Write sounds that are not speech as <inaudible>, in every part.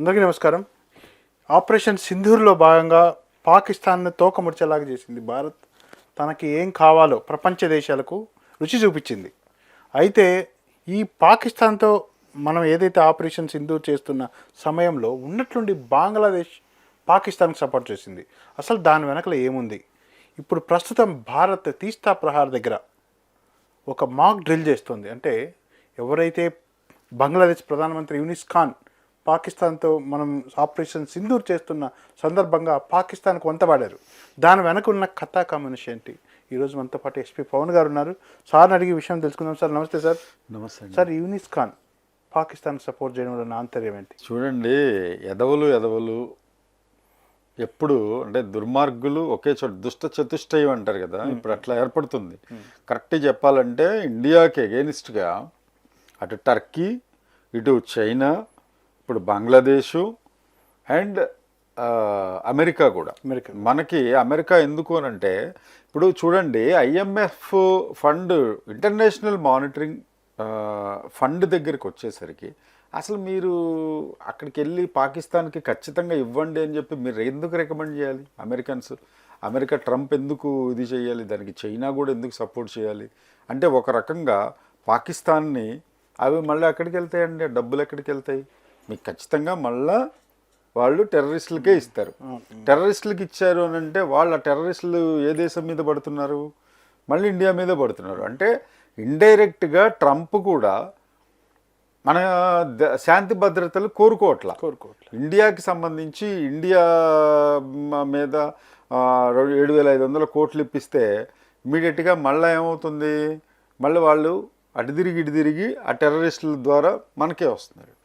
అందరికీ నమస్కారం. ఆపరేషన్ సింధూర్లో భాగంగా పాకిస్తాన్ను తోకముడిచేలాగా చేసింది భారత్. తనకి ఏం కావాలో ప్రపంచ దేశాలకు రుచి చూపించింది. అయితే ఈ పాకిస్తాన్తో మనం ఏదైతే ఆపరేషన్ సింధూర్ చేస్తున్న సమయంలో ఉన్నట్లుండి బంగ్లాదేశ్ పాకిస్తాన్కి సపోర్ట్ చేసింది. అసలు దాని వెనకల ఏముంది? ఇప్పుడు ప్రస్తుతం భారత్ తీస్తా ప్రహార్ దగ్గర ఒక మాక్ డ్రిల్ చేస్తుంది. అంటే ఎవరైతే బంగ్లాదేశ్ ప్రధానమంత్రి యూనిస్ ఖాన్ పాకిస్తాన్తో మనం ఆపరేషన్ సింధూర్ చేస్తున్న సందర్భంగా పాకిస్తాన్కు వంతపాడారు దాని వెనక ఉన్న కథా కమ్యూనిస్ట్ ఏంటి? ఈరోజు మనతో పాటు ఎస్పీ పవన్ గారు ఉన్నారు. సార్ని అడిగి విషయం తెలుసుకుందాం. సార్ నమస్తే సార్. నమస్తే. సార్ యూనిస్ ఖాన్ పాకిస్తాన్ సపోర్ట్ చేయడం వల్ల ఆంతర్యం ఏంటి? చూడండి ఎదవలు ఎదవలు ఎప్పుడు అంటే దుర్మార్గులు ఒకే చోట దుష్ట చతుష్టయం అంటారు కదా ఇప్పుడు అట్లా ఏర్పడుతుంది. కరెక్ట్ చెప్పాలంటే ఇండియాకి ఎగెనిస్ట్గా అటు టర్కీ ఇటు చైనా ఇప్పుడు బంగ్లాదేశు అండ్ అమెరికా కూడా. అమెరికా. మనకి అమెరికా ఎందుకు అని అంటే ఇప్పుడు చూడండి IMF fund international monitoring fund దగ్గరికి వచ్చేసరికి అసలు మీరు అక్కడికి వెళ్ళి పాకిస్తాన్కి ఖచ్చితంగా ఇవ్వండి అని చెప్పి మీరు ఎందుకు రికమెండ్ చేయాలి? అమెరికన్స్ అమెరికా ట్రంప్ ఎందుకు ఇది చేయాలి? దానికి చైనా కూడా ఎందుకు సపోర్ట్ చేయాలి? అంటే ఒక రకంగా పాకిస్తాన్ని అవి మళ్ళీ ఎక్కడికి వెళ్తాయండి? డబ్బులు ఎక్కడికి వెళ్తాయి? మీకు ఖచ్చితంగా మళ్ళా వాళ్ళు టెర్రరిస్టులకే ఇస్తారు. టెర్రరిస్టులకి ఇచ్చారు అని అంటే వాళ్ళ టెర్రరిస్టులు ఏ దేశం మీద పడుతున్నారు? మళ్ళీ ఇండియా మీద పడుతున్నారు. అంటే ఇండైరెక్ట్గా ట్రంప్ కూడా మన ద- శాంతి భద్రతలు కోరుకోవట్ల. కోరుకోవట్లేదు ఇండియాకి సంబంధించి ఇండియా మీద ఏడు వేల ఐదు వందల కోట్లు ఇప్పిస్తే ఇమీడియట్గా మళ్ళీ ఏమవుతుంది? మళ్ళీ వాళ్ళు అటు తిరిగి ఇటు తిరిగి ఆ టెర్రరిస్టుల ద్వారా మనకే వస్తున్నారు.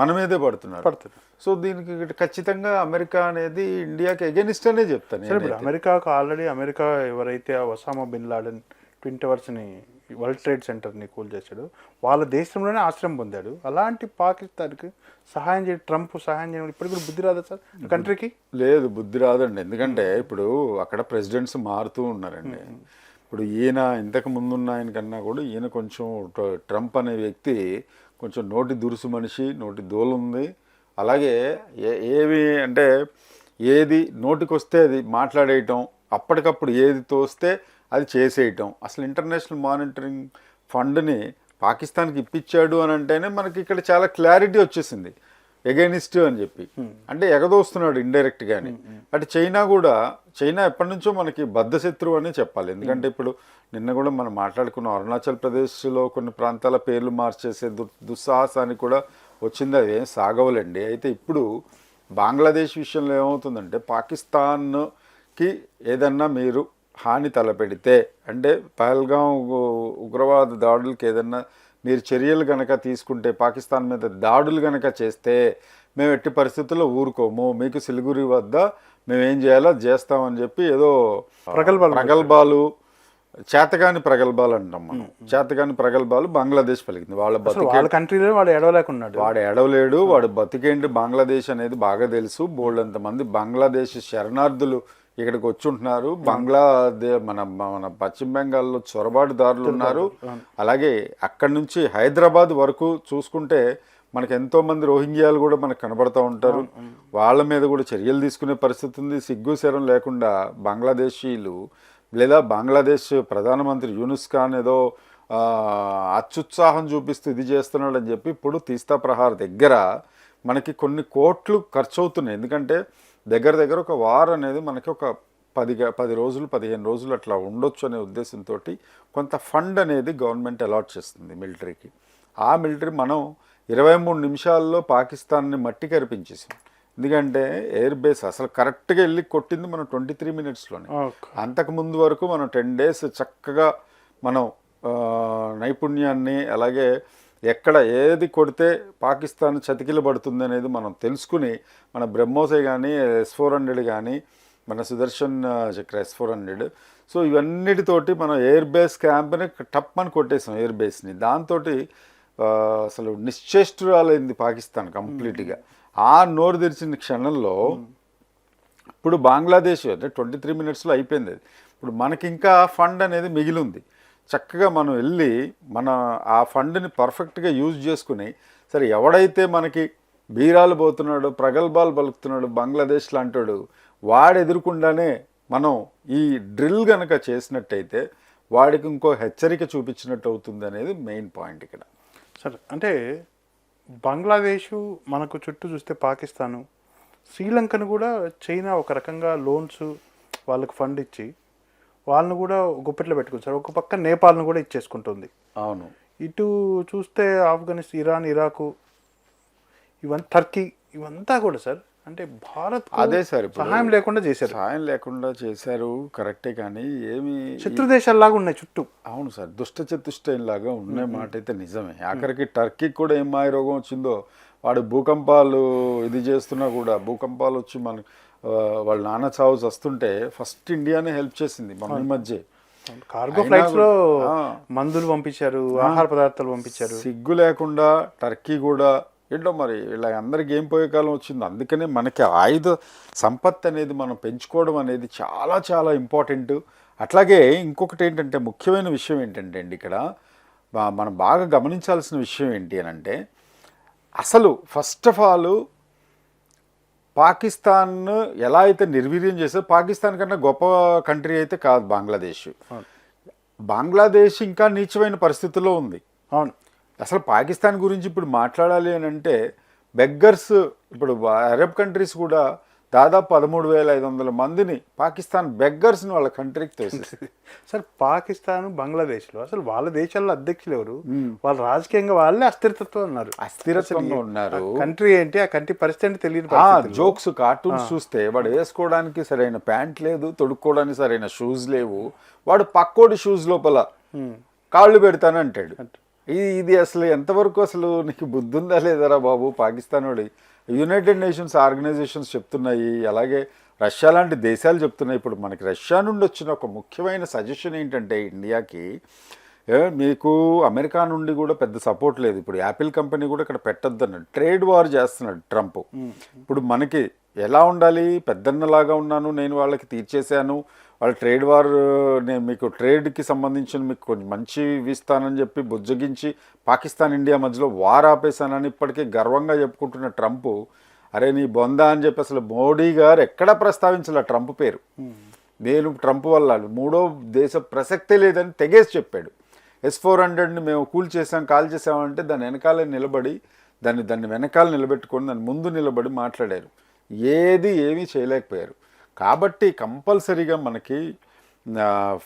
మన మీదే పడుతున్నారు. పడుతుంది సో దీనికి ఖచ్చితంగా అమెరికా అనేది ఇండియాకి ఎగెనిస్ట్ అనే చెప్తాను ఇప్పుడు. అమెరికాకు ఆల్రెడీ అమెరికా ఎవరైతే ఒసామా బిన్ లాడెన్ ట్విన్ టవర్స్ని వరల్డ్ ట్రేడ్ సెంటర్ని కూల్ చేశాడు వాళ్ళ దేశంలోనే ఆశ్రయం పొందాడు. అలాంటి పాకిస్తాన్కి సహాయం చేయ ట్రంప్ సహాయం చేయడం ఇప్పటికి కూడా బుద్ధి రాదా సార్? కంట్రీకి? లేదు బుద్ధి రాదండి. ఎందుకంటే ఇప్పుడు అక్కడ ప్రెసిడెంట్స్ మారుతూ ఉన్నారండి. ఇప్పుడు ఈయన ఇంతకు ముందున్న ఆయన కన్నా కూడా ఈయన కొంచెం ట్రంప్ అనే వ్యక్తి కొంచెం నోటి దురుసు మనిషి నోటి దోలుంది. అలాగే ఏ ఏవి అంటే ఏది నోటికొస్తే అది మాట్లాడేయటం అప్పటికప్పుడు ఏది తోస్తే అది చేసేయటం. అసలు ఇంటర్నేషనల్ మానిటరింగ్ ఫండ్ని పాకిస్తాన్కి ఇప్పించాడు అని అంటేనే మనకి ఇక్కడ చాలా క్లారిటీ వచ్చేసింది. ఎగైనిస్ట్ అని చెప్పి. అంటే ఎగదోస్తున్నాడు ఇండైరెక్ట్ గాని. అటు చైనా కూడా చైనా ఎప్పటి నుంచో మనకి బద్ధశత్రువు అని చెప్పాలి. ఎందుకంటే ఇప్పుడు నిన్న కూడా మనం మాట్లాడుకున్న అరుణాచల్ ప్రదేశ్లో కొన్ని ప్రాంతాల పేర్లు మార్చేసే దు దుస్సాహసానికి కూడా వచ్చింది. అది ఏం సాగవలండి. అయితే ఇప్పుడు బంగ్లాదేశ్ విషయంలో ఏమవుతుందంటే పాకిస్తాన్కి ఏదన్నా మీరు హాని తలపెడితే అంటే పహల్గాం ఉగ్రవాద దాడులకి ఏదన్నా మీరు చర్యలు గనక తీసుకుంటే పాకిస్తాన్ మీద దాడులు గనక చేస్తే మేము ఎట్టి పరిస్థితుల్లో ఊరుకోము. మీకు సిలిగురి వద్ద మేము ఏం చేయాలో చేస్తామని చెప్పి ఏదో ప్రగల్భాలు ప్రగల్భాలు చేతగాని ప్రగల్భాలు అంటాం మనం. చేతగాని ప్రగల్భాలు బంగ్లాదేశ్ పలికింది. వాళ్ళ వాళ్ళ కంట్రీలో వాడు ఎడవలేకున్నాడు వాడు ఎడవలేడు వాడు బతికేంటి? బంగ్లాదేశ్ అనేది బాగా తెలుసు. బోల్డంత మంది బంగ్లాదేశ్ శరణార్థులు ఇక్కడికి వచ్చి ఉంటున్నారు. బంగ్లాదే మన మన పశ్చిమ బెంగాల్లో చొరబాటుదారులు ఉన్నారు. అలాగే అక్కడి నుంచి హైదరాబాద్ వరకు చూసుకుంటే మనకు ఎంతో మంది రోహింగ్యాలు కూడా మనకు కనబడుతూ ఉంటారు. వాళ్ళ మీద కూడా చర్యలు తీసుకునే పరిస్థితి ఉంది. సిగ్గు శరం లేకుండా బంగ్లాదేశీలు లేదా బంగ్లాదేశ్ ప్రధానమంత్రి యూనుస్ ఖాన్ ఏదో అత్యుత్సాహం చూపిస్తూ ఇది చేస్తున్నాడు అని చెప్పి ఇప్పుడు తీస్తా ప్రహార్ దగ్గర మనకి కొన్ని కోట్లు ఖర్చు అవుతున్నాయి ఎందుకంటే దగ్గర దగ్గర ఒక వార్ అనేది మనకి ఒక పది పది రోజులు పదిహేను రోజులు అట్లా ఉండొచ్చు అనే ఉద్దేశంతో కొంత ఫండ్ అనేది గవర్నమెంట్ అలాట్ చేస్తుంది మిలిటరీకి. ఆ మిలిటరీ మనం ఇరవై మూడు నిమిషాల్లో పాకిస్తాన్ని మట్టి కరిపించేసాం ఎందుకంటే ఎయిర్ బేస్ అసలు కరెక్ట్గా వెళ్ళి కొట్టింది మనం ట్వంటీ త్రీ మినిట్స్లోనే. అంతకు ముందు వరకు మనం టెన్ డేస్ చక్కగా మనం నైపుణ్యాన్ని అలాగే ఎక్కడ ఏది కొడితే పాకిస్తాన్ చతికిల పడుతుంది అనేది మనం తెలుసుకుని మన బ్రహ్మోసే కానీ ఎస్ ఫోర్ హండ్రెడ్ కానీ మన Sudarshan Chakra S four hundred. So ఇవన్నిటితోటి మనం ఎయిర్ బేస్ క్యాంప్ని టప్ అని కొట్టేసాం ఎయిర్ బేస్ని దాంతో అసలు నిశ్చేష్టురాలైంది పాకిస్తాన్ కంప్లీట్గా. ఆ నోరు తెరిచిన క్షణంలో ఇప్పుడు బంగ్లాదేశ్ అంటే ట్వంటీ త్రీ మినిట్స్లో అయిపోయింది అది. ఇప్పుడు మనకి ఇంకా ఫండ్ అనేది మిగిలి ఉంది. చక్కగా మనం వెళ్ళి మన ఆ ఫండ్ని పర్ఫెక్ట్గా యూజ్ చేసుకుని సరే ఎవడైతే మనకి బీరాలు పోతున్నాడు ప్రగల్భాలు పలుకుతున్నాడు బంగ్లాదేశ్ లాంటాడు వాడు ఎదురుకుండానే మనం ఈ డ్రిల్ గనక చేసినట్టయితే వాడికి ఇంకో హెచ్చరిక చూపించినట్టు అవుతుంది అనేది మెయిన్ పాయింట్ ఇక్కడ. సరే అంటే బంగ్లాదేశ్ మనకు చుట్టూ చూస్తే పాకిస్తాను శ్రీలంకను కూడా చైనా ఒక రకంగా లోన్స్ వాళ్ళకి ఫండ్ ఇచ్చి వాళ్ళని కూడా గుప్పెట్లో పెట్టుకుంది సార్. ఒక పక్క నేపాల్ను కూడా ఇచ్చేసుకుంటుంది. అవును. ఇటు చూస్తే ఆఫ్ఘనిస్తాన్ ఇరాన్ ఇరాకు ఇవన్నీ టర్కీ ఇవంతా కూడా సార్. అంటే భారత్ అదే సార్ సహాయం లేకుండా చేశారు. సాయం లేకుండా చేశారు. కరెక్టే కానీ ఏమి శత్రు దేశాల్లాగా ఉన్నాయి చుట్టూ. అవును సార్. దుష్ట చతుష్టయం లాగా ఉన్న మాట అయితే నిజమే ఆఖరికి టర్కీకి కూడా ఏం మాయ రోగం వచ్చిందో వాడు భూకంపాలు ఇది చేస్తున్నా కూడా భూకంపాలు వచ్చి మన ఆ, వాళ్ళ నాన్న చావు వస్తుంటే ఫస్ట్ ఇండియానే హెల్ప్ చేసింది మన మధ్య. కార్గో ఫ్లైట్స్లో. మందులు పంపించారు ఆహార పదార్థాలు పంపించారు. సిగ్గు లేకుండా టర్కీ కూడా ఏంటో మరి వీళ్ళ అందరికి ఏం పోయే కాలం వచ్చింది అందుకనే మనకి ఆయుధ సంపత్తి అనేది మనం పెంచుకోవడం అనేది చాలా చాలా ఇంపార్టెంట్ అట్లాగే ఇంకొకటి ఏంటంటే ముఖ్యమైన విషయం ఏంటంటే అండి ఇక్కడ మనం బాగా గమనించాల్సిన విషయం ఏంటి అని అంటే అసలు ఫస్ట్ ఆఫ్ ఆల్ పాకిస్తాన్ ఎలా అయితే నిర్వీర్యం చేశారో పాకిస్తాన్ కన్నా గొప్ప కంట్రీ అయితే కాదు బంగ్లాదేశ్. బంగ్లాదేశ్ ఇంకా నీచమైన పరిస్థితుల్లో ఉంది. అవును. అసలు పాకిస్తాన్ గురించి ఇప్పుడు మాట్లాడాలి అని అంటే బెగ్గర్స్ ఇప్పుడు అరబ్ కంట్రీస్ కూడా దాదాపు పదమూడు వేల ఐదు వందల మందిని పాకిస్తాన్ బెగ్గర్స్ని వాళ్ళ కంట్రీకి తోసేసింది. <laughs> సార్ పాకిస్తాన్ బంగ్లాదేశ్లో అసలు వాళ్ళ దేశాల్లో అధ్యక్షులు ఎవరు? వాళ్ళు రాజకీయంగా వాళ్ళే అస్థిరతత్వం ఉన్నారు అస్థిరత్వంగా ఉన్నారు. కంట్రీ ఏంటి ఆ కంట్రీ పరిస్థితి పరిస్థితుల్లో. జోక్స్ కార్టూన్స్ చూస్తే వాడు వేసుకోవడానికి సరైన ప్యాంట్ లేదు తొడుక్కోవడానికి సరైన షూస్ లేవు. వాడు పక్కోడి షూస్ లోపల కాళ్ళు పెడతానంటాడు ఇది ఇది అసలు ఎంతవరకు అసలు నీకు బుద్ధి ఉందా లేదరా బాబు పాకిస్తాన్ వాడి? యునైటెడ్ నేషన్స్ ఆర్గనైజేషన్స్ చెప్తున్నాయి అలాగే రష్యా లాంటి దేశాలు చెప్తున్నాయి. ఇప్పుడు మనకి రష్యా నుండి వచ్చిన ఒక ముఖ్యమైన సజెషన్ ఏంటంటే ఇండియాకి మీకు అమెరికా నుండి కూడా పెద్ద సపోర్ట్ లేదు. ఇప్పుడు యాపిల్ కంపెనీ కూడా ఇక్కడ పెట్టొద్దు అన్నాడు ట్రేడ్ వార్ చేస్తున్నాడు ట్రంప్. ఇప్పుడు మనకి ఎలా ఉండాలి? పెద్దన్నలాగా ఉన్నాను నేను వాళ్ళకి తీర్చేశాను. వాళ్ళ ట్రేడ్ వార్ నేను మీకు ట్రేడ్కి సంబంధించిన మీకు కొంచెం మంచి ఇస్తానని చెప్పి బుజ్జగించి పాకిస్తాన్ ఇండియా మధ్యలో వార్ ఆపేశానని ఇప్పటికే గర్వంగా చెప్పుకుంటున్న ట్రంప్ అరే నీ బొందా అని చెప్పి అసలు మోడీ గారు ఎక్కడా ప్రస్తావించాల ట్రంప్ పేరు. నేను ట్రంప్ వల్ల మూడో దేశ ప్రసక్తే లేదని తెగేసి చెప్పాడు. ఎస్ ఫోర్ హండ్రెడ్ని మేము కూల్ చేసాం కాల్ చేసామంటే దాని వెనకాలే నిలబడి దాన్ని దాన్ని వెనకాల నిలబెట్టుకొని దాని ముందు నిలబడి మాట్లాడారు. ఏది ఏమీ చేయలేకపోయారు. కాబట్టి కంపల్సరీగా మనకి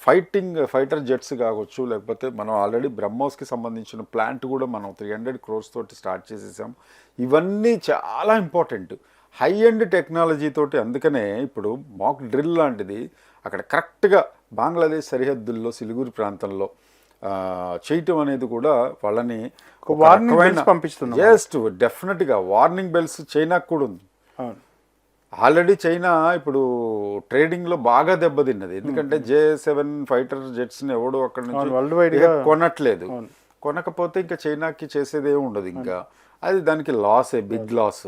ఫైటింగ్ ఫైటర్ జెట్స్ కావచ్చు లేకపోతే మనం ఆల్రెడీ బ్రహ్మోస్కి సంబంధించిన ప్లాంట్ కూడా మనం త్రీ హండ్రెడ్ క్రోర్స్ తోటి స్టార్ట్ చేసేసాం. ఇవన్నీ చాలా ఇంపార్టెంట్ హై ఎండ్ టెక్నాలజీ తోటి అందుకనే ఇప్పుడు మాక్ డ్రిల్ లాంటిది అక్కడ కరెక్ట్గా బంగ్లాదేశ్ సరిహద్దుల్లో సిలిగురి ప్రాంతంలో చేయటం అనేది కూడా వాళ్ళని bells పంపిస్తున్నాం. జస్ట్ డెఫినెట్గా వార్నింగ్ బెల్స్ చైనాకు కూడా ఉంది. ఆల్రెడీ చైనా ఇప్పుడు ట్రేడింగ్లో బాగా దెబ్బతిన్నది. ఎందుకంటే జే సెవెన్ ఫైటర్ జెట్స్ని ఎవడు అక్కడ నుంచి ఇక గా- కొనట్లేదు. కొనకపోతే ఇంకా చైనాకి చేసేది ఏమి ఉండదు ఇంకా. అది దానికి లాసే బిగ్ లాస్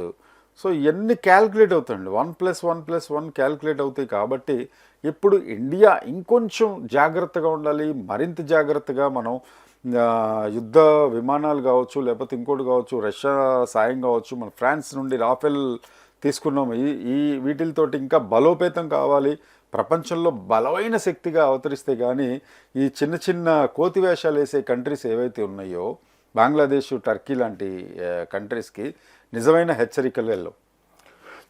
సో ఇవన్నీ క్యాల్కులేట్ అవుతాయండి one plus one plus one calculate అవుతాయి కాబట్టి ఇప్పుడు ఇండియా ఇంకొంచెం జాగ్రత్తగా ఉండాలి. మరింత జాగ్రత్తగా మనం యుద్ధ విమానాలు కావచ్చు లేకపోతే ఇంకోటి కావచ్చు రష్యా సాయం కావచ్చు మన ఫ్రాన్స్ నుండి రాఫెల్ తీసుకున్నాము. ఈ ఈ వీటితోటి ఇంకా బలోపేతం కావాలి. ప్రపంచంలో బలమైన శక్తిగా అవతరిస్తే కానీ ఈ చిన్న చిన్న కోతి వేషాలు వేసే కంట్రీస్ ఏవైతే ఉన్నాయో బంగ్లాదేశ్ టర్కీ లాంటి కంట్రీస్కి నిజమైన హెచ్చరికలు వెళ్ళవు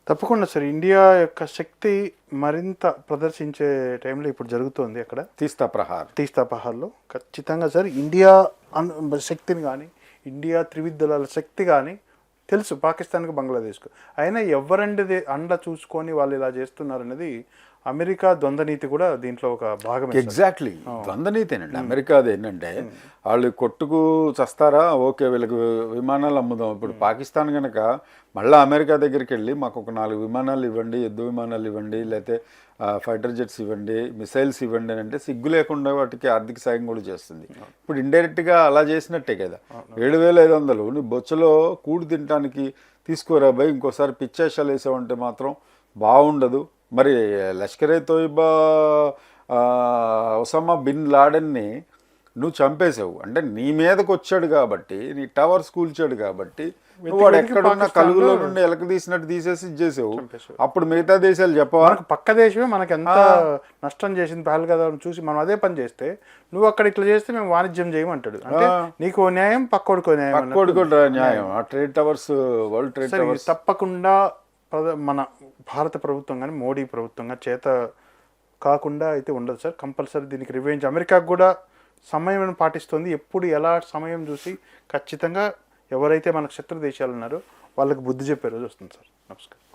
తప్పకుండా సార్. ఇండియా యొక్క శక్తి మరింత ప్రదర్శించే టైంలో ఇప్పుడు జరుగుతోంది అక్కడ. తీస్తా ప్రహార్. తీస్తా పహార్లో ఖచ్చితంగా సార్ ఇండియా అన్ శక్తిని కానీ ఇండియా త్రివిధ శక్తి కానీ తెలుసు పాకిస్తాన్కి బంగ్లాదేశ్కు. అయినా ఎవరండి అండ చూసుకొని వాళ్ళు ఇలా చేస్తున్నారు అనేది అమెరికా ద్వంద్వ నీతి కూడా దీంట్లో ఒక సార్. ఎగ్జాక్ట్లీ ద్వంద్వనీతేనండి అమెరికాది ఏంటంటే వాళ్ళు కొట్టుకు చస్తారా? ఓకే వీళ్ళకి విమానాలు అమ్ముదాం. ఇప్పుడు పాకిస్తాన్ కనుక మళ్ళీ అమెరికా దగ్గరికి వెళ్ళి మాకు ఒక నాలుగు విమానాలు ఇవ్వండి యుద్ధ విమానాలు ఇవ్వండి లేకపోతే ఫైటర్ జెట్స్ ఇవ్వండి మిసైల్స్ ఇవ్వండి అని అంటే సిగ్గు లేకుండా వాటికి ఆర్థిక సాయం కూడా చేస్తుంది. ఇప్పుడు ఇండైరెక్ట్గా అలా చేసినట్టే కదా. ఏడు వేల ఐదు వందలు. నీ బొచ్చలో కూడు తినడానికి తీసుకోరా భయ్? ఇంకోసారి పిచ్చేషాలు వేసావంటే మాత్రం బాగుండదు. మరి లష్కరే తోయిబా ఆ, ఒసామా బిన్ లాడెన్ని నువ్వు చంపేసావు అంటే నీ మీదకి వచ్చాడు కాబట్టి నీ టవర్స్ కూల్చాడు కాబట్టి నువ్వు వాడు ఎక్కడున్న కలుగులో నుండి ఎలక తీసినట్టు తీసేసి ఇచ్చేసావు. అప్పుడు మిగతా దేశాలు చెప్పవా? పక్క దేశమే మనకు ఎంత నష్టం చేసింది పహల్గదా చూసి మనం అదే పని చేస్తే నువ్వు అక్కడ ఇట్లా చేస్తే మేము వాణిజ్యం చేయమంటాడు. అంటే నీకు న్యాయం పక్కోడికో న్యాయం అన్నట్టు. పక్కోడి కూడా న్యాయం. ఆ trade towers world trade towers. తప్పకుండా మన భారత ప్రభుత్వం కానీ మోడీ ప్రభుత్వం కానీ చేత కాకుండా అయితే ఉండదు సార్. కంపల్సరీ దీనికి రివెంజ్. అమెరికాకు కూడా సమయం పాటిస్తుంది. ఎప్పుడు ఎలా సమయం చూసి ఖచ్చితంగా ఎవరైతే మనకు శత్రు దేశాలు ఉన్నారో వాళ్ళకి బుద్ధి చెప్పే రోజు వస్తుంది సార్. నమస్కారం.